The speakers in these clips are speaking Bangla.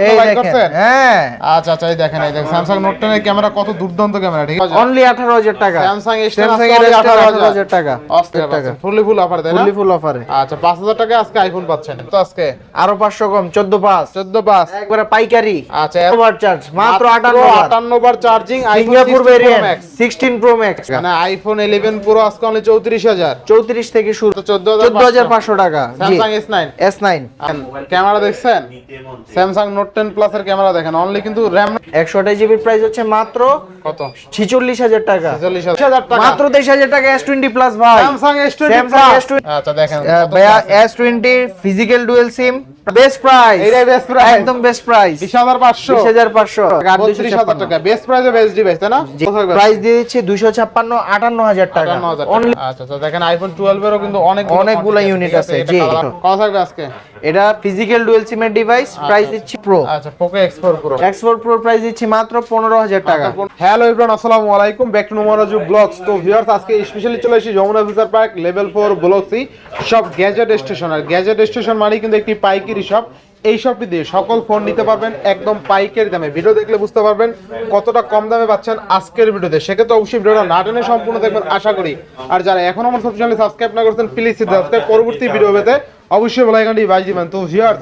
আপনি বাই করছেন? হ্যাঁ। আচ্ছা আচ্ছা এই দেখেন এই দেখেন স্যামসাং নোট 10 এর ক্যামেরা কত দুর্দান্ত ক্যামেরা ঠিক আছে? অনলি 18000 টাকা। স্যামসাং এস স্যামসাং এর 18000 টাকা। অস্থির টাকা। ফুললি ফুল অফার দেয় ফুললি ফুল অফারে আচ্ছা 5000 টাকা আজকে আইফোন পাচ্ছেন। তো আজকে? আরও 500 কম 14 পাস 14 পাস একবারে পাইকারি। আচ্ছা ওভার চার্জ মাত্র 58 58 বার charging Singapore variant 16 pro max মানে আইফোন 11 প্রো আজকে অনলি 34000 34 থেকে শুরু। তো 14500 14500 টাকা। স্যামসাং S9 S9 ক্যামেরা দেখছেন? স্যামসাং নোট 10 প্লাস এর ক্যামেরা দেখেন অনলি কিন্তু র‍্যাম 128 জিবি প্রাইস হচ্ছে মাত্র কত? 46000 টাকা। টাকা। মাত্র 23000 টাকা S20 প্লাস ভাই। Samsung S20 Samsung Plus। S20 আচ্ছা দেখেন ভাইয়া class। S20 physical dual SIM best price এইটাই best price। একদম বেস্ট প্রাইস 20500 20500 32000 টাকা। বেস্ট প্রাইসে বেস্ট ডিভাইস তাই না? প্রাইস দিয়ে দিচ্ছি 256 58000 টাকা। 58000 টাকা। আচ্ছা আচ্ছা দেখেন আইফোন 12 এরও কিন্তু অনেক অনেকগুলো ইউনিট আছে, জি। কত থাকবে আজকে? এটা ফিজিক্যাল ডুয়াল সিমের ডিভাইস প্রাইস দিচ্ছি প্রো আচ্ছা Poco X four pro export pro price দিচ্ছি মাত্র 15000 টাকা। হ্যালো এভরিওয়ান আসসালামু আলাইকুম। ব্যাক টু নোমারাজু ব্লগস তো ভিউয়ার্স আজকে স্পেশালি চলে এসেছি যমুনা ফিচার পার্ক লেভেল 4 ব্লগসি সব গ্যাজেট স্টেশন আর গ্যাজেট স্টেশন মানে কিন্তু একটি পাইকারি শপ এই শপটি দিয়ে সকল ফোন নিতে পারবেন একদম পাইকারি দামে। ভিডিও দেখলে বুঝতে পারবেন কতটা কম দামে পাচ্ছেন আজকের ভিডিওতে সেক্ষেত্রে অবশ্যই ভিডিওটা না টেনে সম্পূর্ণ দেখবেন আশা করি। আর যারা এখন আমার সব চ্যানেলে সাবস্ক্রাইব না করছেন প্লিজ সাবস্ক্রাইব পরবর্তী ভিডিও পেতে অবশ্যই বেলাইকানটি বাজ দিবেন। তো ভিউয়ার্স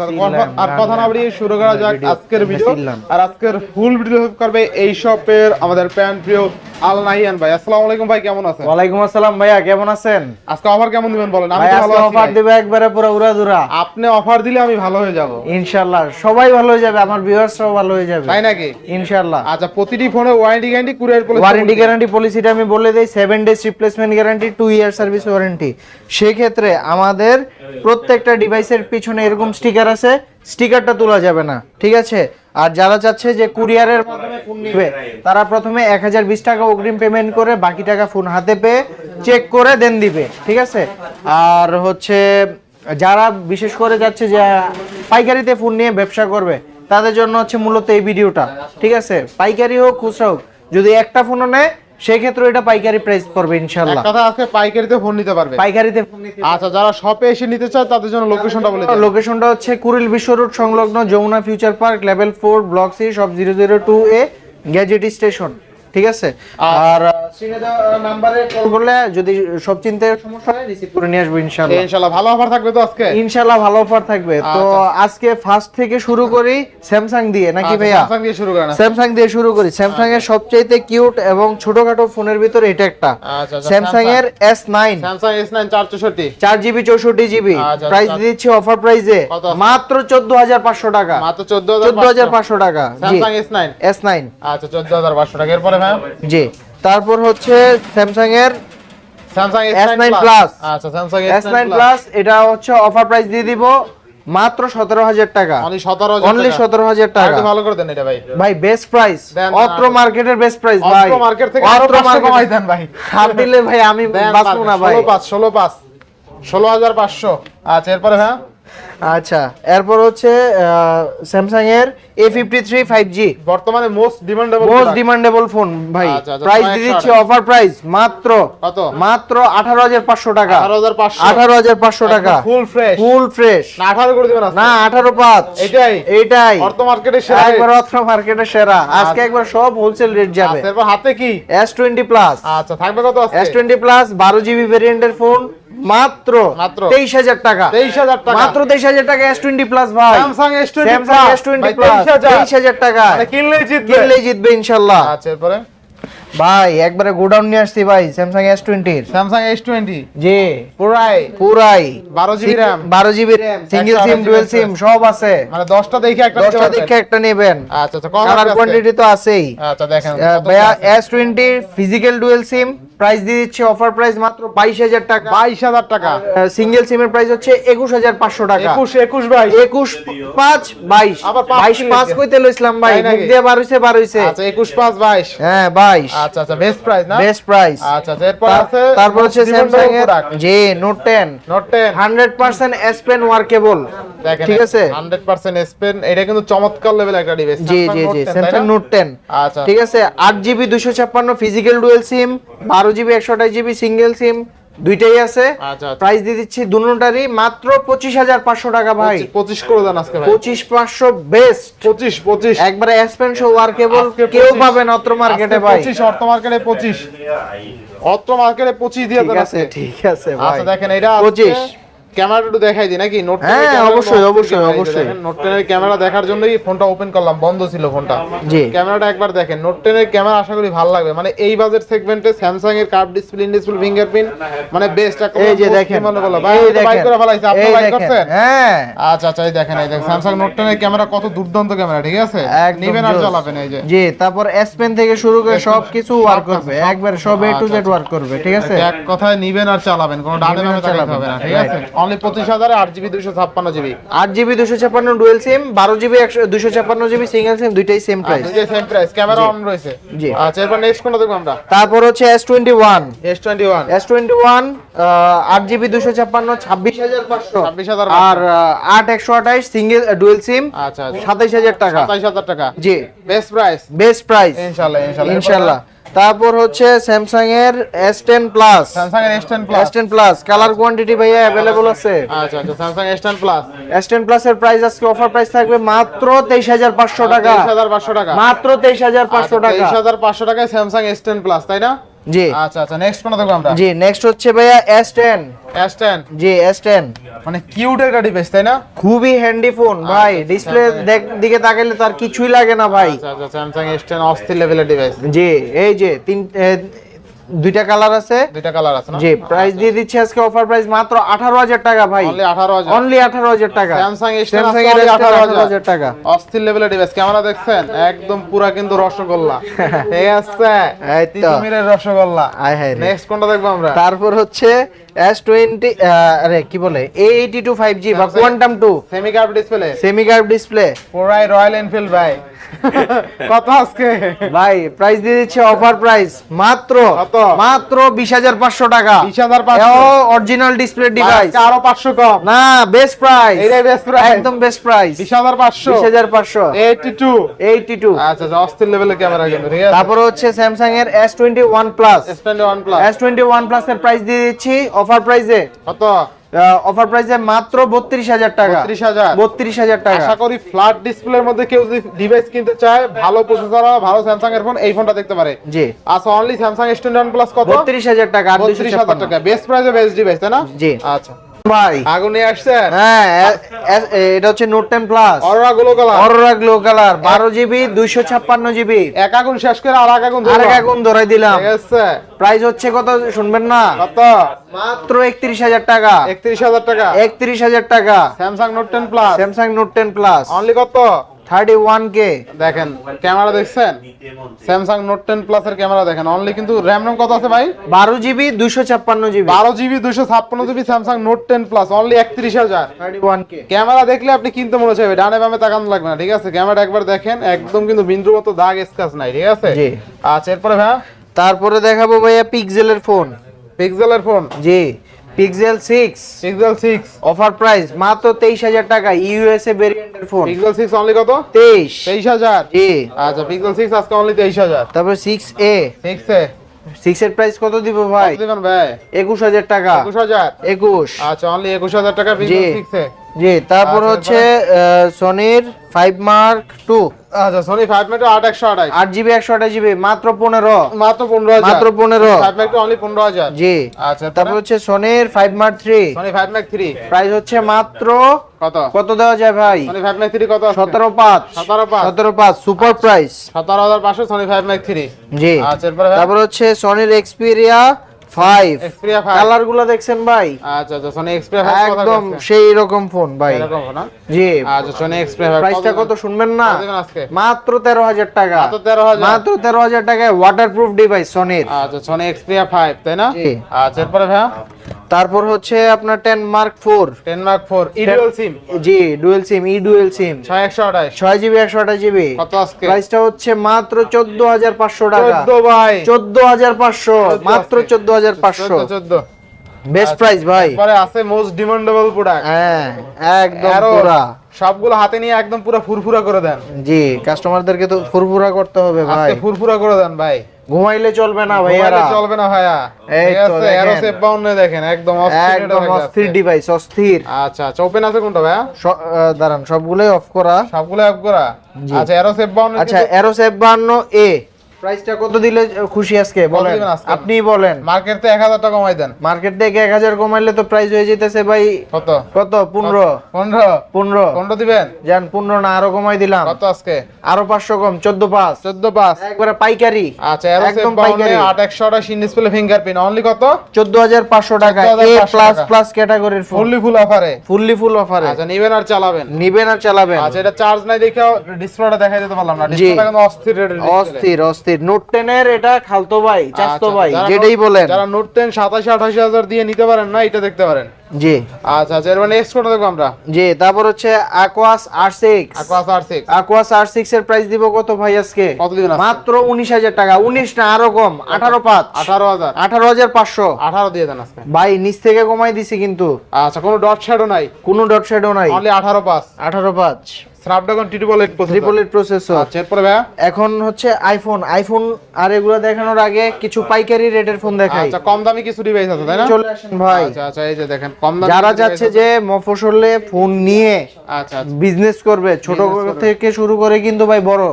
আর কথা না বাড়িয়ে শুরু করা যাক আজকের ভিডিও আর আজকের ফুল ভিডিও করবে এই শপের আমাদের প্যান প্রিয় আল নাহিয়ান ভাই। আসসালামু আলাইকুম ভাই কেমন আছেন? ওয়ালাইকুম আসসালাম ভাইয়া কেমন আছেন? আজকে অফার কেমন দিবেন বলেন? আমি ভালো আছি। অফার। দেবে একবারে পুরো উড়াদুরা আপনি অফার দিলে আমি ভালো হয়ে যাব। ইনশাআল্লাহ সবাই ভালো হয়ে যাবে আমার ভিউয়ার্সরাও ভালো হয়ে যাবে। তাই নাকি? ইনশাআল্লাহ। আচ্ছা প্রতিটি ফোনে warranty guarantee courier policy warranty guarantee পলিসিটা আমি বলে দেই seven days replacement guarantee two year service warranty সেক্ষেত্রে আমাদের প্রত্যেকটা ডিভাইসের পিছনে এরকম স্টিকার আছে স্টিকারটা তোলা যাবে না, ঠিক আছে? আর যারা চাচ্ছে যে কুরিয়ারের মাধ্যমে তারা প্রথমে এক হাজার বিশ টাকা অগ্রিম পেমেন্ট করে বাকি টাকা ফোন হাতে পেয়ে চেক করে দেন দিবে, ঠিক আছে? আর হচ্ছে, যারা বিশেষ করে যাচ্ছে যে পাইকারিতে ফোন নিয়ে ব্যবসা করবে, তাদের জন্য হচ্ছে মূলত এই ভিডিওটা ঠিক আছে? পাইকারি হোক, খুচরা হোক, যদি একটা ফোনও নেয় সেক্ষেত্রে এটা পাইকারি প্রাইস পড়বে ইনশাআল্লাহ। কথা আজকে পাইকারিতে ফোন নিতে পারবে। পাইকারিতে ফোন নিতে আচ্ছা যারা শপে এসে নিতে চায় তাদের জন্য লোকেশনটা বলে দিন লোকেশনটা হচ্ছে কুরিল বিশ্ব রোড সংলগ্ন Jamuna future park level four block C zero two A gadget station ঠিক আছে? আর স্ক্রিনে দেওয়া নাম্বারে কল করলে যদি সব চিন্তায় সমস্যা হয় রিসিভ করে নিয়ে আসব ইনশাল্লাহ ইনশাআল্লাহ ভালো অফার থাকবে তো আজকে? ইনশাল্লাহ ভালো অফার থাকবে। তো আজকে ফার্স্ট থেকে শুরু করি স্যামসাং দিয়ে নাকি আচ্ছা, ভাইয়া? Samsung দিয়ে শুরু করেন। স্যামসাং দিয়ে শুরু করি। স্যামসাং এর সবচাইতে কিউট এবং ছোটখাটো ফোনের ভিতরে এটা একটা। আচ্ছা, আচ্ছা, স্যামসাং এর S nine Samsung S nine চার চৌষট্টি। চার জিবি চৌষট্টি জিবি আচ্ছা, প্রাইস আচ্ছা। দিচ্ছি অফার প্রাইসে মাত্র চোদ্দ হাজার পাঁচশো টাকা। মাত্র চোদ্দ হাজার পাঁচশো। টাকা। Samsung S nine S nine আচ্ছা চোদ্দ হাজার পাঁচশো টাকা। এরপরে ভাই জি। তারপর হচ্ছে স্যামসাং এর Samsung S S9 Plus। Plus আচ্ছা স্যামসাং এস নাইন প্লাস এটা হচ্ছে অফার প্রাইস দিয়ে দিব মাত্র সতেরো হাজার টাকা। অনলি সতেরো অনলি সতেরো হাজার টাকা। টাকা ভালো করে দেন এটা ভাই। ভাই বেস্ট প্রাইস অত্র মার্কেটের বেস্ট প্রাইস ভাই অত্র মার্কেট থেকে অত্র market- কমাই দেন ভাই। হাত দিলে ভাই আমি বাঁচবো না ভাই। ষোলো পাঁচ ষোলো পাঁচ। ষোলো হাজার পাঁচশো। আচ্ছা এরপরে হ্যাঁ আচ্ছা এরপর হচ্ছে স্যামসাং এর A fifty three five G বর্তমানে most demandable most demandable phone ভাই। আচ্ছা, আচ্ছা, প্রাইস দিয়ে দিচ্ছি অফার প্রাইস মাত্র কত? মাত্র আঠারো হাজার পাঁচশো টাকা। আঠারো হাজার পাঁচশো। টাকা। ফুল ফ্রেশ ফুল ফ্রেশ না আঠারো করে দিবেন না আঠারো পাঁচ। এটাই? এইটাই অর্থ মার্কেটে সেরা। একবার অর্থ মার্কেটের সেরা। আজকে একবার সব হোলসেল রেট যাবে। আচ্ছা, এরপর হাতে কি? এস টোয়েন্টি প্লাস আচ্ছা থাকবে কত এস টোয়েন্টি প্লাস বারো জিবি ভেরিয়েন্টের ফোন মাত্র মাত্র? তেইশ হাজার টাকা। তেইশ হাজার টাকা। মাত্র তেইশ হাজার টাকা এস টোয়েন্টি প্লাস ভাই। Samsung S20 Samsung Plus, S twenty ভাই, প্লাস 23,000 হাজার। টাকা কিনলেই জিতবে। কিনলেই জিতবে ইনশাল্লাহ। আচ্ছা এরপরে? ভাই একবারে গোডাউন নিয়ে আসছি ভাই স্যামসাং এস টোয়েন্টির স্যামসাং এস টোয়েন্টি জি। পুরাই। পুরাই। বারো জিবি র্যাম বারো GB RAM single SIM dual SIM সব আছে। মানে দশটা দেখে একটা দশটা দেখে একটা নেবেন। আচ্ছা আচ্ছা কালার কোয়ান্টিটি তো আছেই। আচ্ছা দেখেন ভাইয়া এস টোয়েন্টির ফিজিক্যাল ডুয়েল সিম প্রাইস দিয়ে দিচ্ছে অফার প্রাইস মাত্র বাইশ হাজার টাকা। বাইশ হাজার টাকা। সিঙ্গেল সিমের প্রাইস হচ্ছে একুশ হাজার পাঁচশো টাকা। একুশ একুশ বাইশ। একুশ পাঁচ বাইশ। আবার বাইশ পাঁচ। কইতে লইছিলাম ভাই? দিয়ে বার হইছে বার হইছে। আচ্ছা একুশ পাঁচ বাইশ। হ্যাঁ বাইশ। আচ্ছা আচ্ছা বেস্ট প্রাইস না? বেস্ট প্রাইস আচ্ছা আচ্ছা এরপর আছে তারপর হচ্ছে স্যামসাং এর জি note 10 note ten hundred percent S pen workable ঠিক আছে? 100% এস পেন এটা কিন্তু চমৎকার লেভেল একটা ডিভাইস জি জি জি স্যামসাং নোট টেন আচ্ছা। ঠিক আছে? আট জিবি দুশো ছাপ্পান্ন ফিজিক্যাল ডুয়েল সিম বারো জিবি একশো আঠাশ জিবি সিঙ্গেল সিম দুইটাই আছে। আচ্ছা আচ্ছা। প্রাইস দিয়ে দিচ্ছি দুটারই মাত্র পঁচিশ হাজার পাঁচশো টাকা ভাই। পঁচিশ- করে দেন আজকে পঁচিশ পাঁচশো বেস্ট পঁচিশ পঁচিশ। একবারে এক্সপেন্স ওয়ার্কেবল কেবল কেউ 25 পাবেন অত্র মার্কেটে ভাই। পঁচিশ অর্থ মার্কেটে পঁচিশ। অত্র মার্কেটে পঁচিশ দিয়ে দেন আছে ঠিক আছে ভাই। আচ্ছা দেখেন এটা পঁচিশ। একটু দেখাই দিই নাকি? নোট হ্যাঁ, অবশ্যই, অবশ্যই, অবশ্যই। নোট টেনের ক্যামেরা দেখার জন্যই ফোনটা ওপেন করলাম বন্ধ ছিল ফোনটা। জি। ক্যামেরাটা একবার দেখেন নোট টেনের ক্যামেরা আশা করি ভালো লাগবে। মানে এই বাজেট সেগমেন্টে স্যামসাং এর কার্ভ ডিসপ্লে ফিঙ্গারপ্রিন্ট মানে বেস্ট এই যে দেখেন মনে করল। ভাই বাইক করে ফেলাইছি আপনি বাইক করছেন? হ্যাঁ। আচ্ছা আচ্ছা এই দেখেন এই দেখেন স্যামসাং নোট টেনের ক্যামেরা কত দুর্দান্ত ক্যামেরা ঠিক আছে? নিবেন আর। চালাবেন এই যে। জি তারপর এস পেন থেকে শুরু করে সব কিছু ওয়ার্ক করবে একবার সব এ টু জেড ওয়ার্ক করবে ঠিক আছে? এক কথায় নিবেন আর চালাবেন কোনো ডানে বামে হবে না ঠিক আছে? অনলি পঁচিশ হাজারে আট জিবি দুশো ছাপ্পান্ন জিবি। আট জিবি দুশো ছাপ্পান্ন ডুয়েল সিম বারো জিবি একশো দুশো ছাপ্পান্ন জিবি সিঙ্গেল সিম দুইটাই same price same price camera on রয়েছে। জি। আচ্ছা এরপর নেক্সট কোনটা দেখব আমরা? তারপর হচ্ছে S twenty one S twenty one S twenty one আট জিবি দুশো ছাপ্পান্ন ছাব্বিশ হাজার পাঁচশো। ছাব্বিশ হাজার আর আট একশো আঠাইশ সিঙ্গেল ডুয়েল সিম আচ্ছা আচ্ছা। সাতাইশ হাজার টাকা। সাতাইশ হাজার টাকা। জি। বেস্ট প্রাইস বেস্ট প্রাইস ইনশাল্লাহ ইনশাল্লাহ। ইনশাল্লাহ। তারপর হচ্ছে স্যামসাং এর এস টেন প্লাস স্যামসাং এর S ten plus S ten plus colour quantity ভাইয়া अवेलेबल আছে। আচ্ছা আচ্ছা Samsung S ten plus S ten plus এর প্রাইস আজকে অফার প্রাইস থাকবে মাত্র তেইশ হাজার পাঁচশো টাকা। তেইশ হাজার পাঁচশো টাকা। মাত্র তেইশ হাজার পাঁচশো টাকা। তেইশ হাজার পাঁচশো টাকায় স্যামসাং এস টেন প্লাস তাই না? জি। আচ্ছা আচ্ছা নেক্সট কোন দেখো আমরা? জি নেক্সট হচ্ছে ভাইয়া এস টেন এস টেন জি এস টেন মানে কিউট একটা ডিভাইস তাই না? খুবই হ্যান্ডি ফোন ভাই। ডিসপ্লে দিকে তাকাইলে তার কিছুই লাগে না ভাই। আচ্ছা আচ্ছা স্যামসাং এস অস্থির লেভেলের ডিভাইস জি এই যে তিন দুইটা কালার আছে। দুইটা কালার আছে জি প্রাইস দিয়ে দিচ্ছি আজকে অফার প্রাইস মাত্র আঠারো হাজার টাকা ভাই। অনলি আঠারো হাজার। অনলি আঠারো হাজার টাকা। স্যামসাং এস টেন স্যামসাং এর আঠারো হাজার। টাকা। অস্থির লেভেলের ডিভাইস ক্যামেরা দেখছেন? একদম পুরা কিন্তু রসগোল্লা। ঠিক আছে? এই। তিতুমিরের রসগোল্লা। আয় হায় নেক্সট কোনটা দেখব আমরা? তারপর হচ্ছে এস টোয়েন্টি আরে কি বলে? এইটি টু ফাইভ জি বা quantum two semi curve display semi curve display পুরাই রয়্যাল এনফিল্ড ভাই। কত আজকে? ভাই প্রাইস দিয়ে দিচ্ছে অফার প্রাইস মাত্র? মাত্র বিশ হাজার পাঁচশো টাকা। 20,500 অরিজিনাল ডিসপ্লে ডিভাইস আরও পাঁচশো কম। না বেস্ট প্রাইস এইটাই best price? একদম বেস্ট প্রাইস বিশ হাজার পাঁচশো। বিশ হাজার পাঁচশো। এইটি টু এইটি টু আচ্ছা অস্থির লেভেলের ক্যামেরা কিন্তু ঠিক আছে? তারপর হচ্ছে স্যামসাং এর S twenty one plus S twenty one plus S twenty one plus এর প্রাইস দিয়ে দিচ্ছি অফার প্রাইসে? কত? অফার প্রাইসে মাত্র বত্রিশ হাজার টাকা। ত্রিশ হাজার? বত্রিশ হাজার টাকা। আশা করি ফ্ল্যাট ডিসপ্লের মধ্যে কেউ যদি ডিভাইস কিনতে চায় ভালো প্রসেসর ভালো স্যামসাং এর ফোন এই ফোনটা দেখতে পারে। জি। আচ্ছা only Samsung S twenty one plus কত? বত্রিশ হাজার টাকা আর দুশো বত্রিশ হাজার টাকা। বেস্ট প্রাইসে বেস্ট ডিভাইস তাই না? জি। আচ্ছা। ভাই। আগুনে আসছে? হ্যাঁ এটা হচ্ছে নোট টেন প্লাস অরোরা গুলো কালার অরোরা গ্লো কালার বারো জিবি দুইশো ছাপ্পান্ন জিবি। এক আগুন শেষ করে আর এক আগুন আর এক আগুন ধরাই দিলাম। প্রাইস হচ্ছে কত শুনবেন না? কত? মাত্র একত্রিশ হাজার টাকা। একত্রিশ হাজার টাকা। একত্রিশ হাজার টাকা। Samsung note ten plus Samsung note ten plus only কত? Thirty one K? দেখেন ক্যামেরা দেখছেন? স্যামসাং নোট টেন প্লাস এর ক্যামেরা দেখেন। অনলি কিন্তু র্যাম রম কত আছে ভাই? বারো জিবি দুইশো ছাপ্পান্ন জিবি। বারো জিবি দুশো ছাপ্পান্ন GB Samsung note ten plus only একত্রিশ হাজার। থার্টি ওয়ান কে। ক্যামেরা দেখলে আপনি কিনতে মনে চাইবে ডানে বামে তাকানো লাগবে না ঠিক আছে? ক্যামেরা একবার দেখেন একদম কিন্তু বিন্দুর মতো দাগ স্কাচ নাই ঠিক আছে। আচ্ছা এরপরে ভাই? তারপরে দেখাবো ভাইয়া পিক্সেলের ফোন পিক্সেলের ফোন জি। Pixel six Pixel six offer price মাত্র তেইশ হাজার টাকা ইউএসএ ভেরিয়েন্টের ফোন পিক্সেল সিক্স অনলি কত? তেইশ। তেইশ হাজার? জি। আচ্ছা পিক্সেল সিক্স আজকে অনলি তেইশ হাজার। তারপর six A six A six এর প্রাইস কত দিব ভাই? দিবেন ভাই? একুশ হাজার টাকা। একুশ হাজার? একুশ। আচ্ছা অনলি একুশ হাজার টাকা জি। তারপর আচ্ছা, হচ্ছে সনির ফাইভ মার্ক টু আচ্ছা সোনি ফাইভ মেট্রো আট একশো আঠাশ। আট জিবি একশো আঠাশ জিবি মাত্র পনেরো। মাত্র পনেরো মাত্র পনেরো। ফাইভ মেট্রো অনলি পনেরো হাজার। জি। আচ্ছা তারপর? হচ্ছে সনির five mark three Sony five mark three price হচ্ছে মাত্র কত? কত দেওয়া যায় ভাই? সোনি ফাইভ ম্যাক থ্রি কত? সতেরো পাঁচ। সতেরো পাঁচ। সতেরো পাঁচ সুপার প্রাইস সতেরো হাজার পাঁচশো সোনি ফাইভ ম্যাক থ্রি জি। আচ্ছা তারপর হচ্ছে সনির এক্সপিরিয়া কালারগুলো দেখছেন ভাই? আচ্ছা আচ্ছা সোনি এক্সপিরিয়া ফাইভ একদম সেই রকম ফোন ভাই। এরকম না? জি। আচ্ছা সোনি প্রাইসটা কত শুনবেন না? মাত্র তেরো হাজার টাকা। মাত্র তেরো হাজার? মাত্র তেরো হাজার টাকায় ওয়াটারপ্রুফ ডিভাইস সনির আচ্ছা সোনি এক্সপিরিয়া ফাইভ তাই না? জি। আচ্ছা এরপরে তারপর হচ্ছে আপনার ten mark four ten mark four ইডুয়াল SIM জি ডুয়েল সিম ই ডুয়েল সিম ছয় একশো আঠাশ। ছয় জিবি একশো আঠাশ জিবি। কত আজকে? প্রাইসটা হচ্ছে মাত্র চোদ্দ হাজার পাঁচশো টাকা। চোদ্দ ভাই। চোদ্দ হাজার পাঁচশো মাত্র চোদ্দ হাজার পাঁচশো। চোদ্দ চোদ্দ। বেস্ট প্রাইস ভাই। পরে আছে মোস্ট ডিমান্ডেবল প্রোডাক্ট হ্যাঁ একদম পুরা। সবগুলো হাতে নিয়ে একদম পুরো ফুরফুরা করে দেন। জি কাস্টমারদেরকে তো ফুরফুরা করতে হবে ভাই। আজকে ফুরফুরা করে দেন ভাই। ঘুমাইলে চলবে না ভাইয়ারা। চলবে না ভাইয়া। এই তো দেখেন। এরো সে পাউনে দেখেন একদম অস্থির একদম অস্থির। ডিভাইস অস্থির। আচ্ছা আচ্ছা ওপেন আছে কোনটা ভাইয়া? দাঁড়ান সবগুলোই অফ করা। সবগুলোই অফ করা? আচ্ছা এরো সে বাউন্ড আচ্ছা এরো সে 52 এ। প্রাইসটা কত দিলে খুশি আজকে? বলেন। আপনি বলেন। মার্কেট তো 1000 টাকা কমাই দেন। মার্কেট থেকে এক হাজার কমাইলে তো প্রাইস হয়ে যেতেছে ভাই। কত? কত? পনেরো। 15 পনেরো? 15 দিবেন? যান পনেরো না আরও কমাই দিলাম। কত আজকে? আরও পাঁচশো কম চোদ্দ পাঁচ। 14 পাঁচ। একবারে পাইকারি। আচ্ছা একদম পাইকারি। 8128 ইন ডিসপ্লে ফিঙ্গারপ্রিন্ট অনলি কত? চোদ্দ হাজার পাঁচশো টাকা। এ 14,500 প্লাস প্লাস ক্যাটাগরির ফোন ফুললি ফুল অফারে ফুললি ফুল অফারে আচ্ছা নিবেন আর চালাবেন। নিবেন আর চালাবেন। আচ্ছা এটা চার্জ নাই দেখে ডিসপ্লেটা দেখাই দিতে পারলাম না। ডিসপ্লেটা কিন্তু অস্থির অস্থির অস্থির। নোট টেনের এটা খালতো ভাই চাস্তো আচ্ছা, ভাই যেটাই বলেন। যারা নোট টেন সাতাশি আঠাশি হাজার দিয়ে নিতে পারেন না এটা দেখতে পারেন। জি। আচ্ছা আচ্ছা এর মানে নেক্সট দেখব আমরা। জি তারপর হচ্ছে Aquos R six aquas R six Aquos R six এর প্রাইস দিব কত ভাই আজকে? কত দিবেন মাত্র উনিশ হাজার টাকা উনিশ না আরও কম আঠারো পাঁচ। আঠারো হাজার। আঠারো হাজার পাঁচশো। আঠারো দিয়ে দেন আজকে। ভাই নিচ থেকে কমাই দিছি কিন্তু। আচ্ছা কোনো ডট শ্যাডো নাই? কোনো ডট শ্যাডো নাই। অনলি আঠারো পাঁচ। আঠারো পাঁচ। Snapdragon triple eight triple eight processor আচ্ছা এরপরে ভাইয়া? এখন হচ্ছে আইফোন আইফোন আর এগুলো দেখানোর আগে কিছু পাইকারি রেটের ফোন দেখাই। আচ্ছা কম দামি কিছু ডিভাইস আছে তাই না? চলে আসেন ভাই। আচ্ছা আচ্ছা এই যে দেখেন কম দামি যারা যাচ্ছে যে মফসলে ফোন নিয়ে আচ্ছা আচ্ছা। বিজনেস করবে ছোট থেকে শুরু করে কিন্তু ভাই বড়।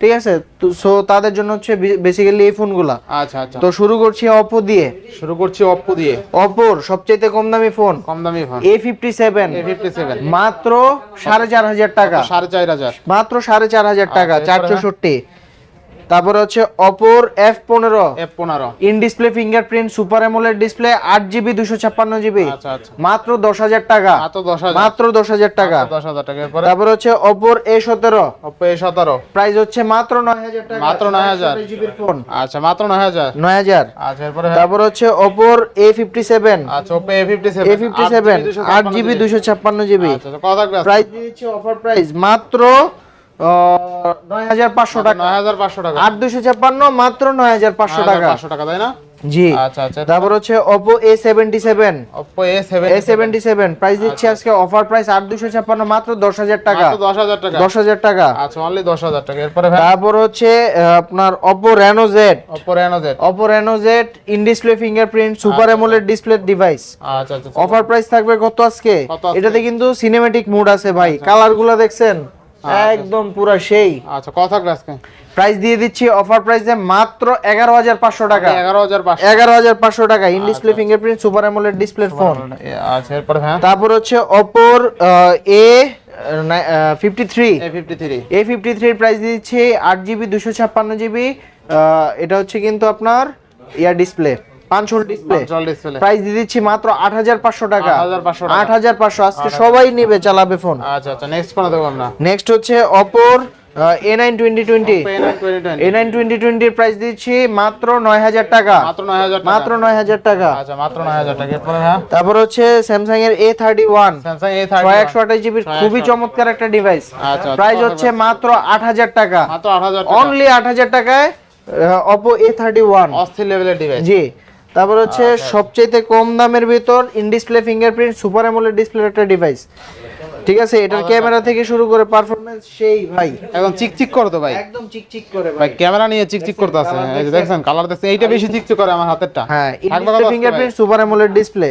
ঠিক আছে? তো সো তাদের জন্য হচ্ছে বেসিক্যালি এই ফোনগুলা। আচ্ছা আচ্ছা। তো শুরু করছি অপো দিয়ে। শুরু করছি অপো দিয়ে। অপোর সবচেয়ে কম দামি ফোন। কম দামি ফোন। এ ফিফটি সেভেন মাত্র সাড়ে চার হাজার টাকা। সাড়ে চার হাজার। মাত্র সাড়ে চার হাজার টাকা আচ্ছা, চার এরপরে? চৌষট্টি তারপরে হচ্ছে অপোর এফ পনেরো। এফ পনেরো। In display fingerprint super AMOLED display আট জিবি দুশো ছাপ্পান্ন জিবি আচ্ছা আচ্ছা। মাত্র দশ হাজার টাকা। মাত্র দশ হাজার। হাজার টাকা। দশ হাজার টাকা। তারপর হচ্ছে অপোর এ সতেরো। এ সতেরো। প্রাইস হচ্ছে মাত্র নয় হাজার টাকা। মাত্র 9,000 জিবির ফোন আচ্ছা মাত্র নয় হাজার। নয় হাজার। আচ্ছা তারপর হচ্ছে অপোর এ ফিফটি সেভেন আচ্ছা A fifty seven A fifty seven আট জিবি দুশো ছাপ্পান্ন জিবি প্রাইস দিচ্ছে অফার প্রাইস মাত্র নয় হাজার পাঁচশো টাকা। নয় হাজার পাঁচশো টাকা। আট দুশো ছাপ্পান্ন মাত্র নয় হাজার পাঁচশো টাকা। পাঁচশো টাকা তাই না? জি। আচ্ছা আচ্ছা। তারপর হচ্ছে প্রাইস দিচ্ছে আজকে অফার প্রাইস মাত্র টাকা। টাকা? টাকা। আচ্ছা অনলি দশ হাজার টাকা। এরপরে তারপর হচ্ছে আপনার in display fingerprint super display device আচ্ছা। আচ্ছা অফার প্রাইস থাকবে কত আজকে? এটাতে কিন্তু সিনেমেটিক মুড আছে ভাই। কালারগুলো দেখছেন? একদম পুরা সেই। আচ্ছা থাকবে আজকে প্রাইস দিয়ে দিচ্ছি অফার প্রাইস প্রাইসে মাত্র এগারো হাজার পাঁচশো টাকা। এগারো হাজার এগারো হাজার পাঁচশো টাকা। In display fingerprint super AMOLED display phone আচ্ছা এরপরে হ্যাঁ? তারপর হচ্ছে অপোর A fifty three A fifty three price দিচ্ছি আট জিবি দুশো ছাপ্পান্ন জিবি এটা হচ্ছে কিন্তু আপনার ইয়ার ডিসপ্লে পাঁচশোল ডিসপ্লে প্রাইস দিয়ে দিচ্ছি মাত্র আট হাজার পাঁচশো টাকা। আট হাজার পাঁচশো আজকে সবাই নেবে চালাবে ফোন আচ্ছা আচ্ছা নেক্সট আমরা। হচ্ছে অপোর A nine twenty twenty twenty twenty A nine twenty টোয়েন্টির প্রাইস দিচ্ছি মাত্র নয় হাজার টাকা। মাত্র নয় হাজার টাকা। মাত্র নয় হাজার টাকা। আচ্ছা মাত্র নয় হাজার টাকা। হ্যাঁ। তারপর হচ্ছে স্যামসাং এর এ থার্টি ওয়ান ছয় একশো আঠাশ জিবির খুবই চমৎকার একটা ডিভাইস আচ্ছা প্রাইস হচ্ছে মাত্র আট হাজার টাকা। মাত্র আট হাজার টাকা। অনলি আট হাজার টাকায় অপো এ থার্টি ওয়ান অস্থির লেভেলের ডিভাইস জি। তারপর হচ্ছে সবচেয়ে কম দামের ভিতর in display fingerprint super AMOLED display একটা ডিভাইস ঠিক আছে? এটার ক্যামেরা থেকে শুরু করে পারফরম্যান্স সেই ভাই। এখন চিকচিক করে তো ভাই। একদম চিকচিক করে ভাই ক্যামেরা নিয়ে চিকচিক করতে আছে এই যে দেখছেন কালার দেখছেন এইটা বেশি চিকচিক করে আমার হাতেরটা। হ্যাঁ in display fingerprint super AMOLED display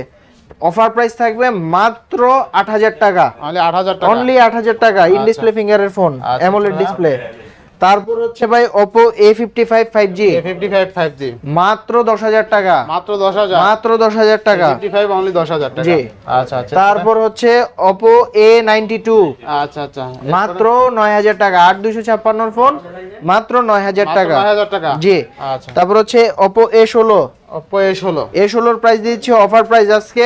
offer price থাকবে মাত্র আট হাজার টাকা। অনলি আট হাজার টাকা। অনলি আট হাজার টাকা ইন ডিসপ্লে ফিঙ্গারের ফোন আচ্ছা, অ্যামোলেড আচ্ছা। ডিসপ্লে তারপর হচ্ছে ভাই five G A fifty five five G মাত্র দশ হাজার টাকা। মাত্র দশ হাজার। মাত্র দশ হাজার টাকা। ফিফটি ফাইভ অনলি দশ হাজার টাকা। জি। আচ্ছা আচ্ছা। তারপর হচ্ছে নাইনটি টু আচ্ছা আচ্ছা। মাত্র নয় হাজার টাকা। আট দুশো ছাপ্পান্নর ফোন মাত্র নয় হাজার মাত্র টাকা। নয় হাজার টাকা। জি। আচ্ছা। তারপর হচ্ছে ওপো এ ষোলো। ওপো এ ষোলো। এ ষোলোর প্রাইস দিচ্ছি অফার প্রাইস আজকে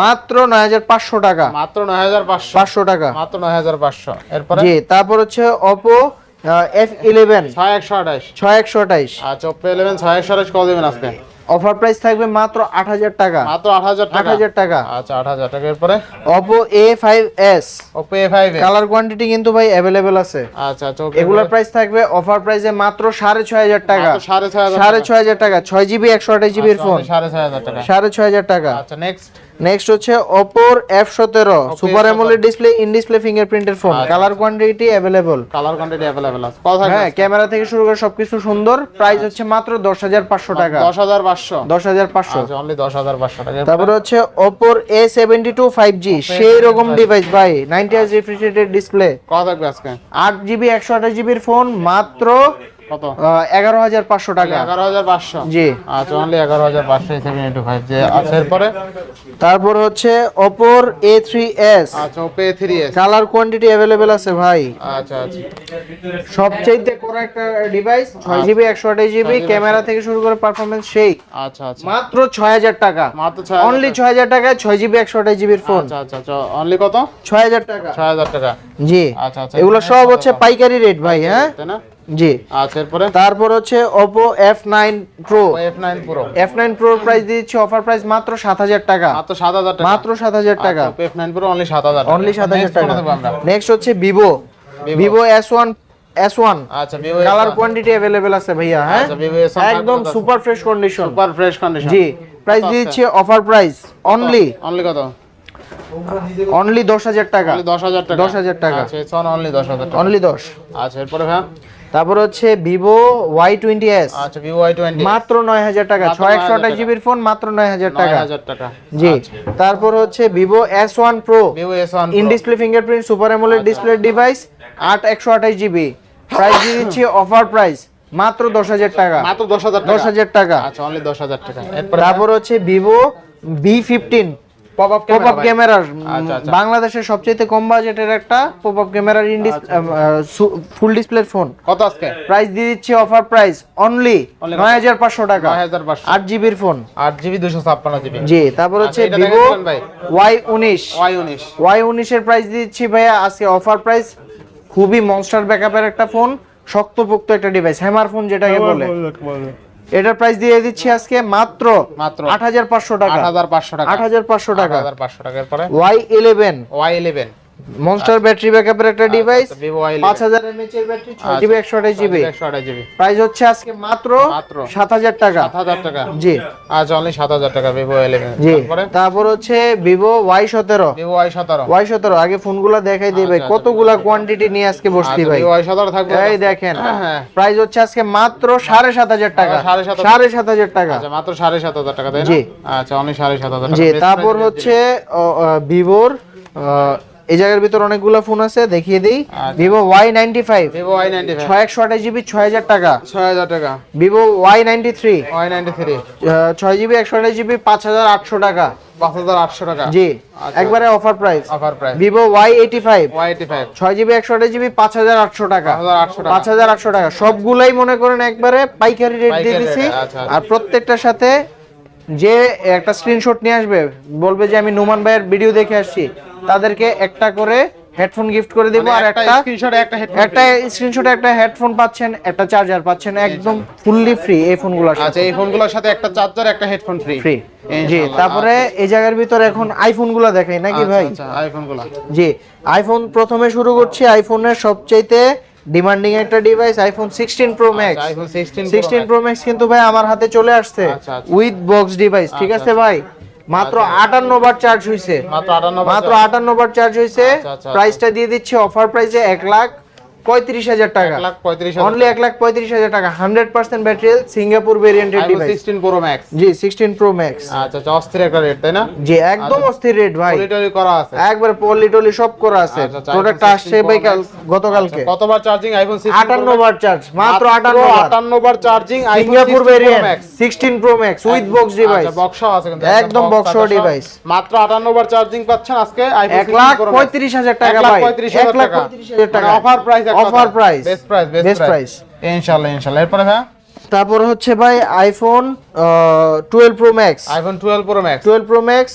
মাত্র নয় হাজার পাঁচশো টাকা। মাত্র নয় হাজার পাঁচশো। পাঁচশো টাকা। মাত্র নয় হাজার পাঁচশো। জি তারপর হচ্ছে ওপো এফ ইলেভেন ছয় একশো আঠাশ। ছয় একশো আঠাইশ আচ্ছা ওপো ইলেভেন ছয় একশো আঠাশ কত দেবেন আজকে। অফার প্রাইস থাকবে মাত্র আট হাজার টাকা। মাত্র আট হাজার আট টাকা হাজার টাকা। আচ্ছা আট হাজার টাকা। এরপরে? Oppo A five S Oppo A five colour quantity কিন্তু ভাই অ্যাভেলেবেল আছে। আচ্ছা আচ্ছা এগুলোর প্রাইস থাকবে অফার প্রাইসে মাত্র সাড়ে ছয় হাজার টাকা। সাড়ে ছয় হাজার সাড়ে ছয় হাজার টাকা। ছয় জিবি একশো আঠাশ জিবির ফোন সাড়ে ছয় হাজার টাকা। সাড়ে ছয় হাজার টাকা। আচ্ছা নেক্সট নেক্সট হচ্ছে ওপোর এফ সতেরো super AMOLED display in display ফিঙ্গারপ্রিন্টের phone. Colour quantity available colour quantity available আছে। হ্যাঁ ক্যামেরা থেকে শুরু করে সবকিছু সুন্দর। প্রাইস হচ্ছে মাত্র দশ হাজার পাঁচশো টাকা। দশ হাজার পাঁচশো। দশ হাজার পাঁচশো। আচ্ছা অনলি দশ হাজার পাঁচশো টাকা। তারপরে হচ্ছে ওপোর A seventy two five G সেই রকম ডিভাইস ভাই। নাইনটি হার্জ রিফ্রিজারেটেড ডিসপ্লে কত থাকবে আজকে? আট জিবি একশো আঠাশ জিবির ফোন মাত্র কত? এগারো হাজার পাঁচশো টাকা। জি। আচ্ছা অনলি যে আচ্ছা এরপরে? তারপর হচ্ছে থ্রি এস আচ্ছা ওপে থ্রি কালার কোয়ান্টিটি অ্যাভেলেবেল আছে ভাই। আচ্ছা আচ্ছা। সবচেয়ে করা একটা ডিভাইস ছয় জিবি একশো আঠাশ জিবি ক্যামেরা থেকে শুরু করে পারফরমেন্স সেই। আচ্ছা আচ্ছা। মাত্র ছয় হাজার টাকা। মাত্র ছয় অনলি ছয় হাজার টাকায় ছয় জিবি একশো আঠাশ জিবির ফোন আচ্ছা আচ্ছা আচ্ছা। অনলি কত? ছয় হাজার টাকা। ছয় হাজার টাকা। জি। আচ্ছা আচ্ছা। এগুলো সব হচ্ছে পাইকারি রেট ভাই হ্যাঁ? তাই না? জি। আচ্ছা এরপরে তারপর হচ্ছে pro F nine pro F nine প্রোর price দিচ্ছে অফার প্রাইস মাত্র সাত হাজার টাকা। মাত্র সাত হাজার টাকা। মাত্র সাত হাজার টাকা। এফ নাইন প্রো অনলি সাত হাজার অনলি সাত হাজার Next টাকা। নেক্সট হচ্ছে এস ওয়ান এস ওয়ান আচ্ছা ভিভো কালার কোয়ান্টিটি অ্যাভেলেবেল আছে ভাইয়া হ্যাঁ? আচ্ছা ভিভো এস একদম super fresh condition super fresh condition জি প্রাইস দিচ্ছে অফার প্রাইস অনলি অনলি কত? অনলি দশ হাজার টাকা। অনলি দশ হাজার টাকা। 10,000 টাকা। আচ্ছা অনলি দশ হাজার টাকা। অনলি দশ। আচ্ছা এরপরে ভাই তারপর হচ্ছে ভিভো ওয়াই টোয়েন্টি এস আচ্ছা ভিভো ওয়াই টোয়েন্টি মাত্র নয় হাজার টাকা। ছয় একশো আঠাশ জিবির ফোন মাত্র নয় হাজার টাকা। জি। তারপর হচ্ছে Vivo S one pro Vivo S one in display fingerprint super AMOLED display device আট একশো আঠাশ জিবি। প্রাইস দিয়ে দিচ্ছি অফার প্রাইস মাত্র দশ হাজার টাকা। মাত্র দশ হাজার দশ হাজার টাকা। আচ্ছা অনলি দশ হাজার টাকা। তারপর হচ্ছে Vivo V fifteen pop up pop up ক্যামেরার আচ্ছা। বাংলাদেশের সবচেয়ে কম বাজেটের একটা পপ আপ ক্যামেরার ইন ফুল ডিসপ্লে ফোন কত আজকে? প্রাইস দিয়ে দিচ্ছি অফার প্রাইস অনলি Only নয় হাজার পাঁচশো টাকা। আট জিবির ফোন আট জিবি দুশো ছাপ্পান্ন জিবি জি তারপর হচ্ছে আচ্ছা, উনিশ। ওয়াই উনিশ। ওয়াই উনিশের প্রাইস দিচ্ছি ভাইয়া আজকে অফার প্রাইস খুবই মনস্টার ব্যাকআপের একটা ফোন শক্তপোক্ত একটা ডিভাইস হ্যামার ফোন যেটাকে বলে। এটার প্রাইস দিয়ে দিচ্ছি আজকে মাত্র মাত্র আট হাজার পাঁচশো টাকা। হাজার পাঁচশো টাকা। আট হাজার পাঁচশো টাকা। হাজার পাঁচশো টাকা। এরপরে? Y eleven Y eleven monster battery ব্যাকআপের একটা ডিভাইস ভিভো ওয়াই পাঁচ হাজার এর ব্যাটারি ছয় জিবি একশো আঠাশ জিবি একশো আঠাশ জিবি প্রাইস হচ্ছে আজকে মাত্র মাত্র সাত হাজার টাকা। সাত হাজার টাকা। জি। আচ্ছা অনলি সাত হাজার টাকা ভিভো ইলেভেন জি। তারপরে? তারপর হচ্ছে ভিভো ওয়াই সতেরো। ওয়াই সতেরো। আগে ফোনগুলো দেখাই দিই ভাই আচ্ছা, কতগুলা কোয়ান্টিটি নিয়ে আজকে বসছি ভাই? ওয়াই সতেরো থাকবে এই দেখেন হ্যাঁ। প্রাইস হচ্ছে আজকে মাত্র সাড়ে সাত হাজার টাকা। সাড়ে সাত হাজার। সাড়ে সাত হাজার টাকা। আচ্ছা মাত্র সাড়ে সাত হাজার টাকা তাই না? জি। আচ্ছা অনলি সাড়ে সাত হাজার টাকা। জি তারপর হচ্ছে ভিভোর এই জায়গার ভিতর অনেকগুলো ফোন আছে দেখিয়ে দিই। Vivo Y ninety five Vivo Y ninety five ছয় একশো আঠাশ জিবি ছয় হাজার টাকা। ছয় হাজার টাকা। Vivo Y ninety three Y ninety three ছয় জিবি একশো আঠাশ জিবি পাঁচ হাজার আটশো টাকা। পাঁচ হাজার আটশো টাকা। জি আচ্ছা। একবারে offer price offer price Vivo Y eighty five Y eighty five ছয় জিবি একশো আঠাশ জিবি পাঁচ হাজার আটশো টাকা। পাঁচ হাজার আটশো টাকা। সবগুলাই মনে করেন একবারে পাইকারি রেট দিয়ে দিছি। আচ্ছা, আচ্ছা। আর প্রত্যেকটার সাথে যে একটা স্ক্রিনশট নিয়ে আসবে বলবে যে আমি নুমান ভাইয়ের ভিডিও দেখে আসছি তাদেরকে একটা করে হেডফোন গিফট করে দিব আর একটা স্ক্রিনশট একটা হেডফোন একটা স্ক্রিনশটে একটা হেডফোন পাচ্ছেন একটা চার্জার পাচ্ছেন একদম ফুললি ফ্রি এই ফোনগুলোর সাথে। আচ্ছা এই ফোনগুলোর সাথে একটা চার্জার একটা হেডফোন ফ্রি ফ্রি জি তারপরে এই জায়গার ভিতর এখন আইফোনগুলা দেখাই নাকি ভাই? আচ্ছা আইফোনগুলো জি আইফোন প্রথমে শুরু করছি আইফোনের সবচাইতে ডিমান্ডিং একটা device iPhone sixteen pro max iPhone sixteen sixteen pro max কিন্তু ভাই আমার হাতে চলে আসছে আচ্ছা, আচ্ছা। উইথ বক্স ডিভাইস ঠিক আছে ভাই? মাত্র আটান্ন বার চার্জ হইছে। মাত্র আটান্ন মাত্র আটান্ন বার চার্জ আচ্ছা, আচ্ছা, প্রাইসটা দিয়ে দিচ্ছি অফার প্রাইসে 1 লাখ। পঁয়ত্রিশ হাজার টাকা। অনলি এক লাখ পঁয়ত্রিশ হাজার টাকা। হান্ড্রেড পার্সেন্ট ব্যাটারি সিঙ্গাপুর ভেরিয়েন্টের ডিভাইস সিক্সটিন প্রো ম্যাক্স জি সিক্সটিন প্রো ম্যাক্স আচ্ছা আচ্ছা অস্থির একটা রেট তাই না? জি একদম অস্থির রেট ভাই। পলিটরি করা আছে। একবার পলি সব করা আছে। আচ্ছা, আচ্ছা, প্রোডাক্ট আসছে ভাই কাল গতকালকে। কতবার চার্জিং আইফোন সিক্সটিন আটান্ন বার চার্জ মাত্র আটান্ন বার। আটান্ন বার charging Singapore variant max sixteen pro max with box device আচ্ছা আছে কিন্তু একদম box box সহ আছে, device। মাত্র 58 বার চার্জিং পাচ্ছেন আজকে আইফোন এক লাখ পঁয়ত্রিশ হাজার টাকা ভাই। লাখ টাকা। Offer price offer price best price best price ইনশাআল্লাহ ইনশাআল্লাহ এরপরে হ্যাঁ? তারপর হচ্ছে ভাই iPhone twelve pro max iPhone 12 pro max twelve pro max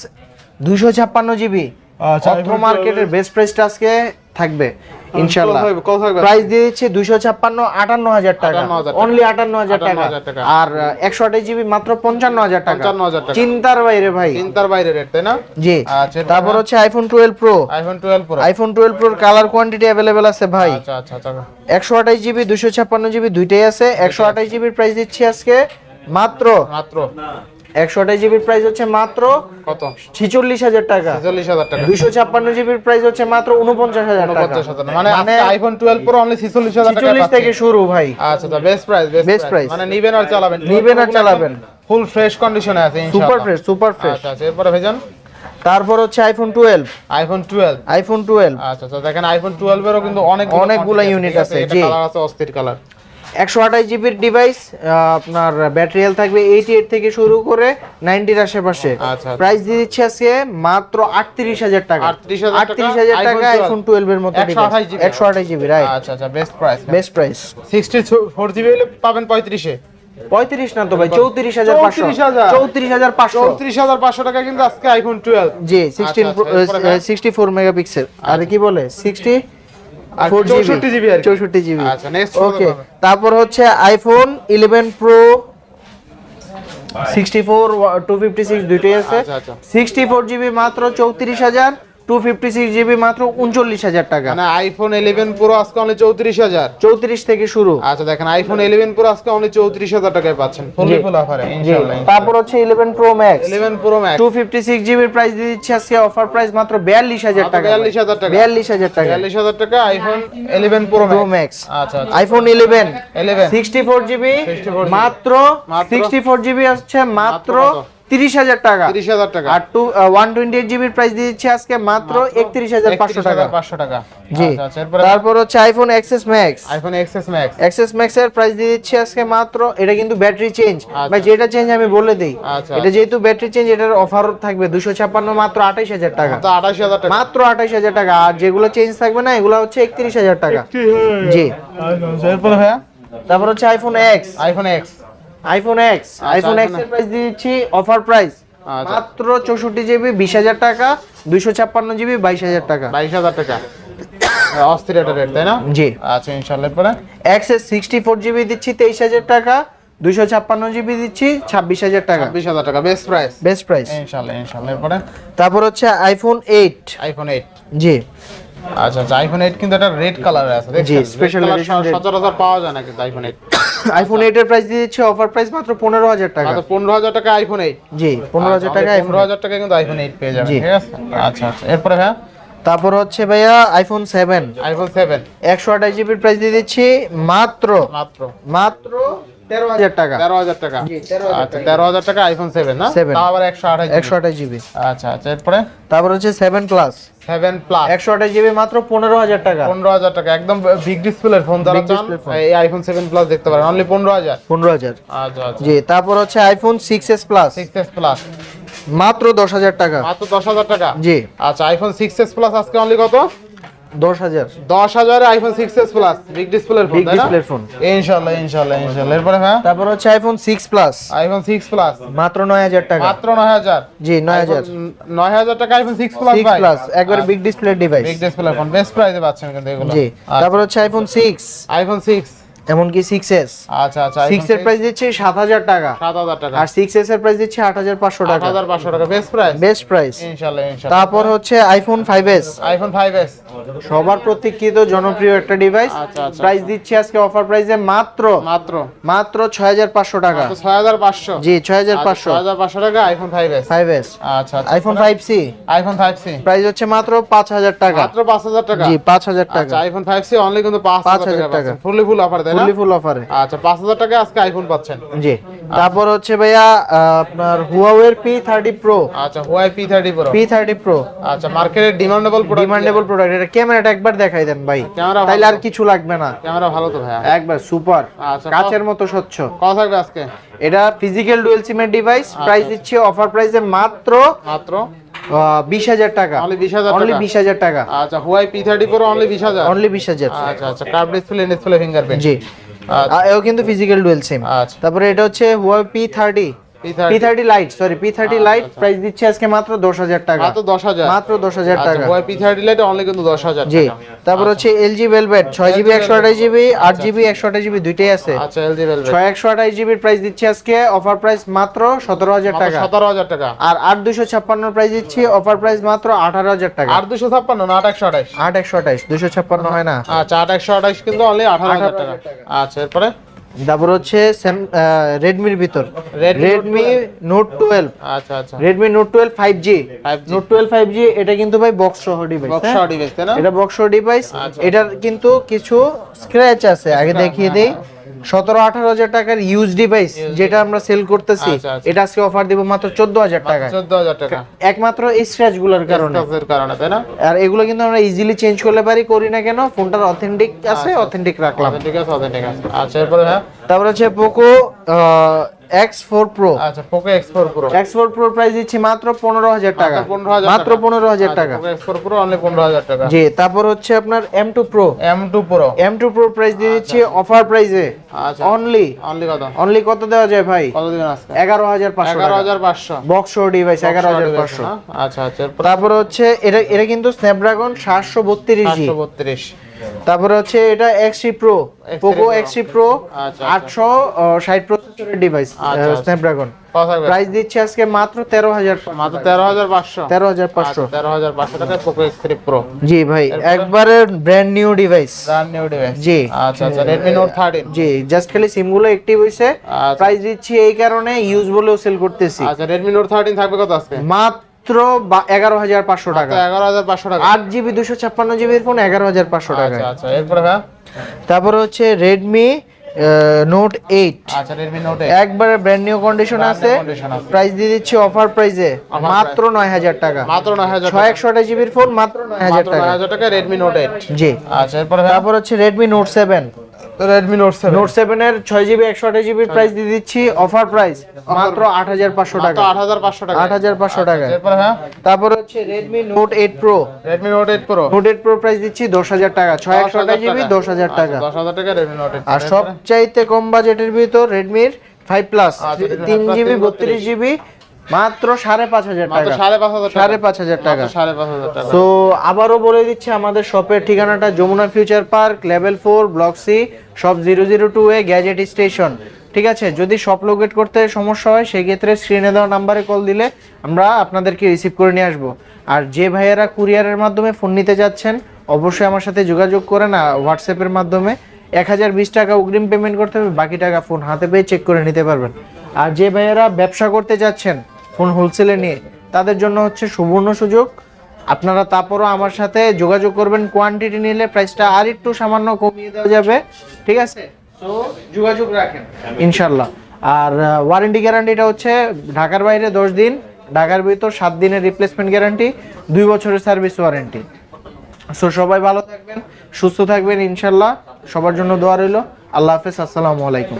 দুইশো ছাপ্পান্ন জিবি আচ্ছা, মার্কেটের বেস্ট প্রাইসটা আজকে থাকবে। কত থাকবে? প্রাইস দিয়ে দিচ্ছি দুইশো ছাপ্পান্ন আটান্ন হাজার টাকা। 58,000 টাকা। অনলি আটান্ন হাজার টাকা। 58,000 টাকা। আর একশো আঠাশ জিবি মাত্র পঞ্চান্ন হাজার টাকা। 55,000 টাকা। চিন্তার বাইরে ভাই। চিন্তার বাইরে রেট তাই না? জি। আচ্ছা, তারপর হ্যাঁ? হচ্ছে iPhone twelve pro iPhone 12 pro iPhone twelve প্রোর colour quantity available আছে ভাই। আচ্ছা আচ্ছা আচ্ছা। একশো আঠাশ জিবি দুশো ছাপ্পান্ন জিবি দুইটাই আছে। একশো আঠাশ জিবির প্রাইস দিচ্ছি আজকে। মাত্র মাত্র। একশো আঠাশ জিবির প্রাইস হচ্ছে মাত্র কত? ছিচল্লিশ হাজার টাকা। ছেচল্লিশ হাজার টাকা। দুইশো ছাপ্পান্ন জিবির প্রাইস হচ্ছে মাত্র উনপঞ্চাশ হাজার টাকা। মানে আইফোন টুয়েলভ প্রো অনলি ছেচল্লিশ হাজার ছিচল্লিশ থেকে শুরু ভাই। আচ্ছা বেস্ট প্রাইস বেস্ট প্রাইস মানে নিবেন আর চালাবেন। নিবেন আর চালাবেন। ফুল ফ্রেশ কন্ডিশনে আছে সুপার ফ্রেশ সুপার ফ্রেশ আচ্ছা এরপরে ভেজান তারপর হচ্ছে iPhone twelve iPhone twelve iPhone twelve আচ্ছা আচ্ছা দেখেন আইফোন টুয়েলভ এরও কিন্তু অনেক অনেকগুলো unit আছে, জি। কালার আছে অস্থির কালার একশো আঠাশ জিবির ডিভাইস আপনার ব্যাটারি হেলথ থাকবে এইটি এইট থেকে শুরু করে নাইনটির আশেপাশে। আচ্ছা, আচ্ছা। প্রাইস দিয়ে দিচ্ছে আজকে মাত্র আটত্রিশ হাজার টাকা। আটত্রিশ হাজার টাকা 12 আইফোন টুয়েলভ এর মতো একশো আঠাশ জিবি রাইট আচ্ছা আচ্ছা best price best price sixty four GB হলে পাবেন পঁয়ত্রিশে। পঁয়ত্রিশ না তো ভাই চৌত্রিশ হাজার পাঁচশো। চৌত্রিশ হাজার। পাঁচশো। চৌত্রিশ হাজার পাঁচশো টাকা কিন্তু আজকে আইফোন টুয়েলভ জি সিক্সটিন আচ্ছা? সিক্সটি ফোর মেগাপিক্সেল আর কি বলে? সিক্সটি তারপর হচ্ছে iPhone eleven pro sixty four two fifty six দুইটাই আছে। আচ্ছা, আচ্ছা। সিক্সটি ফোর জিবি মাত্র চৌত্রিশ হাজার। টু ফিফটি সিক্স জিবি মাত্র উনচল্লিশ হাজার টাকা। মানে আইফোন ইলেভেন প্রো আজকে অনলি চৌত্রিশ হাজার। চৌত্রিশ থেকে শুরু। আচ্ছা দেখেন আইফোন ইলেভেন প্রো আজকে অনলি চৌত্রিশ হাজার টাকায় পাচ্ছেন। ফুললি ফুল অফারে তারপর হচ্ছে eleven pro max eleven pro max two fifty six জিবির প্রাইস দিয়ে দিচ্ছে আজকে অফার প্রাইস মাত্র বিয়াল্লিশ হাজার টাকা। 42,000 টাকা। বিয়াল্লিশ হাজার টাকা। বিয়াল্লিশ হাজার টাকা iPhone eleven pro pro max আচ্ছা আচ্ছা। IPhone eleven eleven sixty four GB মাত্র? সিক্সটি ফোর জিবি আসছে মাত্র? তিরিশ হাজার টাকা। তিরিশ হাজার টাকা। আর টু ওয়ান টোয়েন্টি এইট জিবির প্রাইস দিচ্ছে আজকে মাত্র একত্রিশ হাজার পাঁচশো টাকা। পাঁচশো টাকা। জি। এরপরে তারপর হচ্ছে iPhone XS max iPhone XS max XS max এর প্রাইস দিয়ে দিচ্ছি আজকে মাত্র এটা কিন্তু ব্যাটারি চেঞ্জ। ভাই যেটা চেঞ্জ আমি বলে দিই। আচ্ছা। এটা যেহেতু ব্যাটারি চেঞ্জ এটার অফার থাকবে দুশো ছাপ্পান্ন মাত্র আঠাইশ হাজার টাকা। তো আঠাশ হাজার টাকা। মাত্র আঠাইশ হাজার টাকা। আর যেগুলো চেঞ্জ থাকবে না এগুলো হচ্ছে একত্রিশ হাজার টাকা। জি। আচ্ছা, ভাইয়া? তারপর হচ্ছে iPhone X iPhone X iPhone X iPhone এক্সের প্রাইস দিচ্ছি অফার প্রাইস আচ্ছা। মাত্র চৌষট্টি জিবি বিশ হাজার টাকা দুইশো ছাপ্পান্ন জিবি বাইশ হাজার টাকা। বাইশ হাজার টাকা। অস্থির একটা রেট তাই না? জি। আচ্ছা ইনশাল্লাহ এরপরে? এক্সের সিক্সটি ফোর জিবি দিচ্ছি তেইশ হাজার টাকা দুইশো ছাপ্পান্ন জিবি দিচ্ছি ছাব্বিশ হাজার টাকা। বিশ হাজার টাকা বেস্ট প্রাইস বেস্ট প্রাইস ইনশাল্লাহ ইনশাল্লাহ এরপরে? তারপর হচ্ছে আইফোন এইট আইফোন এইট জি। আচ্ছা আচ্ছা আইফোন এইট কিন্তু একটা রেড কালারে আছে জি, edition red। সচরাচর পাওয়া যায় না কিন্তু আইফোন এইট আইফোন এইট এর প্রাইস দিয়ে দিচ্ছে অফার প্রাইস মাত্র পনেরো হাজার টাকা। মাত্র পনেরো হাজার টাকা আইফোন এইট জি পনেরো হাজার টাকা আইফোন পনেরো হাজার টাকা কিন্তু আইফোন এইট পেয়ে যাবেন ঠিক আছে? আচ্ছা আচ্ছা এরপরে হ্যাঁ? তারপর হচ্ছে ভাইয়া আইফোন সেভেন আইফোন সেভেন একশো আঠাশ জিবির প্রাইস দিয়ে দিচ্ছি মাত্র মাত্র। মাত্র তেরো হাজার টাকা। তেরো হাজার টাকা। আচ্ছা তেরো হাজার টাকা আইফোন সেভেন না? 7 আবার একশো আঠাশ একশো আঠাশ জিবি আচ্ছা আচ্ছা এরপরে? তারপর হচ্ছে সেভেন প্লাস সেভেন প্লাস একশো আঠাশ জিবি মাত্র পনেরো হাজার টাকা। পনেরো হাজার টাকা একদম বিগ ডিসপ্লের ফোন যারা চান এই আইফোন সেভেন প্লাস দেখতে পারেন। অনলি পনেরো হাজার। পনেরো হাজার। আচ্ছা আচ্ছা। জি তারপর হচ্ছে iPhone six S plus six S plus মাত্র দশ হাজার টাকা। মাত্র দশ হাজার টাকা? জি। আচ্ছা আইফোন সিক্স এস প্লাস আজকে অনলি কত? দশ হাজার। দশ আইফোন সিক্স প্লাস বিগ ডিসপ্লের ফোন বিগ ডিসপ্লের ফোন ইনশাল্লাহ ইনশাল্লাহ ইনশাল্লাহ। এরপরে হ্যাঁ? তারপর হচ্ছে iPhone six plus iPhone six plus মাত্র নয় হাজার টাকা। মাত্র নয় হাজার? জি নয় হাজার। নয় হাজার টাকা iPhone six plus six plus একবার বিগ ডিসপ্লে ডিভাইস বিগ ডিসপ্লের ফোন বেস্ট প্রাইসে পাচ্ছেন কিন্তু এগুলো। জি তারপর হচ্ছে আইফোন সিক্স আইফোন সিক্স এমনকি সিক্স এস আচ্ছা আচ্ছা সিক্স এর প্রাইস দিচ্ছে সাত হাজার টাকা। সাত হাজার টাকা। আর সিক্স এস এর প্রাইস দিচ্ছে আট হাজার পাঁচশো আট টাকা হাজার পাঁচশো টাকা বেস্ট প্রাইস বেস্ট প্রাইস ইনশাল্লাহ ইনশাল্লাহ। তারপর হচ্ছে iPhone five S iPhone five S সবার প্রতীক্ষিত জনপ্রিয় একটা ডিভাইস আচ্ছা, আচ্ছা। প্রাইস দিচ্ছে আজকে অফার প্রাইসে মাত্র মাত্র। মাত্র ছয় হাজার পাঁচশো টাকা। ছয় হাজার পাঁচশো। জি ছয় হাজার পাঁচশো। ছয় হাজার পাঁচশো টাকা iPhone five S five S আচ্ছা আচ্ছা। IPhone five C iPhone five C price হচ্ছে মাত্র পাঁচ হাজার টাকা। মাত্র পাঁচ হাজার টাকা? জি পাঁচ হাজার টাকা। আচ্ছা আইফোন ফাইভ সি অনলি কিন্তু পাঁচ হাজার টাকা। ফুললি ফুল অফার তাই না? ফুল অফারে আচ্ছা পাঁচ হাজার আজকে আইফোন পাচ্ছেন। জি। তারপর হচ্ছে ভাইয়া আপনার আচ্ছা আচ্ছা ডিমান্ডেবল প্রোডাক্ট ডিমান্ডেবল প্রোডাক্ট এটা ক্যামেরাটা একবার দেখাই দেন ভাই। ক্যামেরা তাইলে আর কিছু লাগবে না। ক্যামেরা ভালো তো ভাইয়া। একবার সুপার আচ্ছা কাচের মতো স্বচ্ছ। কত থাকবে আজকে? এটা ফিজিক্যাল ডুয়েল সিমের ডিভাইস প্রাইস দিচ্ছে অফার প্রাইসে মাত্র মাত্র বিশ হাজার টাকা। Only 20,000 অনলি বিশ হাজার টাকা। আচ্ছা Huawei P thirty pro only বিশ হাজার? অনলি বিশ হাজার। আচ্ছা আচ্ছা কার্ভ ডিসপ্লে ডিসপ্লে ফিঙ্গারপ্রিন্ট জি। আচ্ছা। এও কিন্তু ফিজিক্যাল ডুয়েল সিম আচ্ছা। তারপরে এটা হচ্ছে Huawei P thirty P P thirty thirty lite sorry P thirty lite price দিচ্ছে আজকে মাত্র দশ হাজার টাকা। মাত্র দশ হাজার? মাত্র দশ হাজার আচ্ছা টাকা। পি থার্টি লাইট অনলি কিন্তু দশ হাজার জি তারপর হচ্ছে আঠাশ জিবি আট জিবি একশো আঠাশ জিবি দুইটাই আছে। আচ্ছা ভেলভেট ছয় একশো আঠাশ প্রাইস দিচ্ছে আজকে অফার প্রাইস মাত্র সতেরো হাজার টাকা। সতেরো হাজার টাকা। আর আট দুশো ছাপ্পান্ন প্রাইস দিচ্ছি অফার প্রাইস মাত্র আঠারো হাজার টাকা। আট দুশো ছাপ্পান্ন না আট একশো আঠাশ? আট একশো আঠাশ দুশো ছাপ্পান্ন হয় না। আচ্ছা আট একশো আঠাশ কিন্তু অনলি আঠারো হাজার টাকা। আচ্ছা এরপরে? তারপর হচ্ছে রেডমির ভিতর। রেডমি নোট টুয়েলভ আচ্ছা আচ্ছা। Redmi note twelve five G note twelve five G এটা কিন্তু ভাই বক্স সহ ডিভাইস বক্স ডিভাইস তাই এটা বক্স ডিভাইস আচ্ছা। এটার কিন্তু কিছু স্ক্র্যাচ আছে আগে দেখিয়ে দেই। সতেরো আঠারো হাজার টাকার ইউজ ডিভাইস যেটা আমরা সেল করতেছি আচ্ছা, আচ্ছা। এটা আজকে অফার দিব মাত্র চোদ্দ হাজার টাকা চোদ্দ হাজার টাকা। একমাত্র এই স্ক্র্যাচগুলোর কারণে। কারণে তাই না? আর এগুলো কিন্তু আমরা ইজিলি চেঞ্জ করলে পারি করি না কেন ফোনটার অথেন্টিক আছে অথেন্টিক রাখলাম। ঠিক আছে ঠিক আছে। আচ্ছা এরপরে হ্যাঁ। তারপর হচ্ছে পোকো এক্স ফোর প্রো আচ্ছা four pro X four pro price দিচ্ছি মাত্র পনেরো হাজার টাকা। মাত্র পনেরো হাজার টাকা। এক্স ফোর প্রো অনলি পনেরো হাজার টাকা। জি তারপর হচ্ছে আপনার M two pro M two pro M two pro price দিয়ে দিচ্ছি অফার প্রাইসে আচ্ছা অনলি অনলি কত? অনলি কত দেওয়া যায় ভাই? কত দিবেন আজকে? এগারো হাজার পাঁচশো এগারো হাজার পাঁচশো। বক্স ডিভাইস এগারো হাজার পাঁচশো। আচ্ছা আচ্ছা তারপর হচ্ছে এটা এটা কিন্তু বত্রিশ জি। বত্রিশ। তারপরে হচ্ছে এটা X pro Poco X pro আচ্ছা, আটশো ষাট প্রসেসরের ডিভাইস আচ্ছা, আচ্ছা। স্ন্যাপড্রাগন প্রাইস দিচ্ছে আজকে মাত্র তেরো হাজার মাত্র তেরো হাজার পাঁচশো। তেরো হাজার পাঁচশো। তেরো হাজার পাঁচশো টাকা পোকো এক্স থ্রি প্রো জি ভাই একবারে brand new device brand new device জি। আচ্ছা আচ্ছা রেডমি নোট থার্টিন জি জাস্ট খালি সিমগুলো অ্যাক্টিভ হইছে। আচ্ছা। প্রাইস দিচ্ছি এই কারণে ইউজ বলেও সেল করতেছি। আচ্ছা রেডমি নোট থার্টিন থাকবে কত আজকে? মাত্র এগারো হাজার পাঁচশো টাকা। এগারো হাজার পাঁচশো টাকা। আট জিবি দুশো ছাপ্পান্ন জিবির ফোন এগারো হাজার পাঁচশো টাকা আচ্ছা আচ্ছা এরপরে হ্যাঁ? তারপরে হচ্ছে রেডমি নোট এইট একবারে ব্র্যান্ড নিউ কন্ডিশন আছে। প্রাইস দিয়ে দিচ্ছি অফার প্রাইসে মাত্র নয় হাজার টাকা। মাত্র নয় হাজার ছয় একশো আঠাশ জিবির ফোন মাত্র নয় হাজার টাকা। রেডমি নোট এইট জি। আচ্ছা হ্যাঁ? তারপর হচ্ছে Redmi note seven Redmi note seven note seven এর ছয় জিবি একশো আঠাশ জিবির প্রাইস দিয়ে দিচ্ছি। অফার প্রাইস মাত্র আট হাজার পাঁচশো মাত্র টাকা। আট হাজার পাঁচশো টাকা আট হাজার পাঁচশো টাকা এরপরে হ্যাঁ? তারপর হচ্ছে Redmi note eight pro Redmi note eight pro note eight pro price দিচ্ছি দশ হাজার টাকা। ছয় একশো আঠাশ জিবি দশ হাজার টাকা। দশ হাজার টাকা রেডমি নোট এইট আর সবচাইতে কম বাজেটের ভিতর রেডমির ফাইভ প্লাস আচ্ছা, Redmi তিন 5 Plus, জিবি 332 বত্রিশ। জিবি মাত্র সাড়ে পাঁচ হাজার টাকা। সাড়ে পাঁচ হাজার টাকা। তো আবারও বলে দিচ্ছি আমাদের শপের ঠিকানাটা Jamuna Future Park level four block C shop zero zero two A Gadget Station ঠিক আছে? যদি শপ লোকেট করতে সমস্যা হয় সেই ক্ষেত্রে স্ক্রিনে দেওয়া নাম্বারে কল দিলে আমরা আপনাদেরকে রিসিভ করে নিয়ে আসব। আর যে ভাইয়েরা কুরিয়ারের মাধ্যমে ফোন নিতে যাচ্ছেন অবশ্যই আমার সাথে যোগাযোগ করে না হোয়াটসঅ্যাপের মাধ্যমে। এক হাজার বিশ টাকা অগ্রিম পেমেন্ট করতে হবে বাকি টাকা ফোন হাতে পেয়ে চেক করে নিতে পারবেন। আর যে ভাইয়েরা ব্যবসা করতে যাচ্ছেন ফোন হোলসেলে নিয়ে। তাদের জন্য হচ্ছে সুবর্ণ সুযোগ। আপনারা তারপরও আমার সাথে যোগাযোগ করবেন। কোয়ান্টিটি নিলে প্রাইসটা আর একটু সামান্য কমিয়ে দেওয়া যাবে। ঠিক আছে? তো যোগাযোগ রাখেন ইনশাল্লাহ আর ওয়ারেন্টি গ্যারান্টিটা হচ্ছে ঢাকার বাইরে দশ দিন, ঢাকার ভিতর সাত দিনের রিপ্লেসমেন্ট গ্যারান্টি দুই বছরের সার্ভিস ওয়ারেন্টি সো সবাই ভালো থাকবেন, সুস্থ থাকবেন ইনশাল্লাহ সবার জন্য দোয়া রইল। আল্লাহ হাফেজ, আসসালামু আলাইকুম।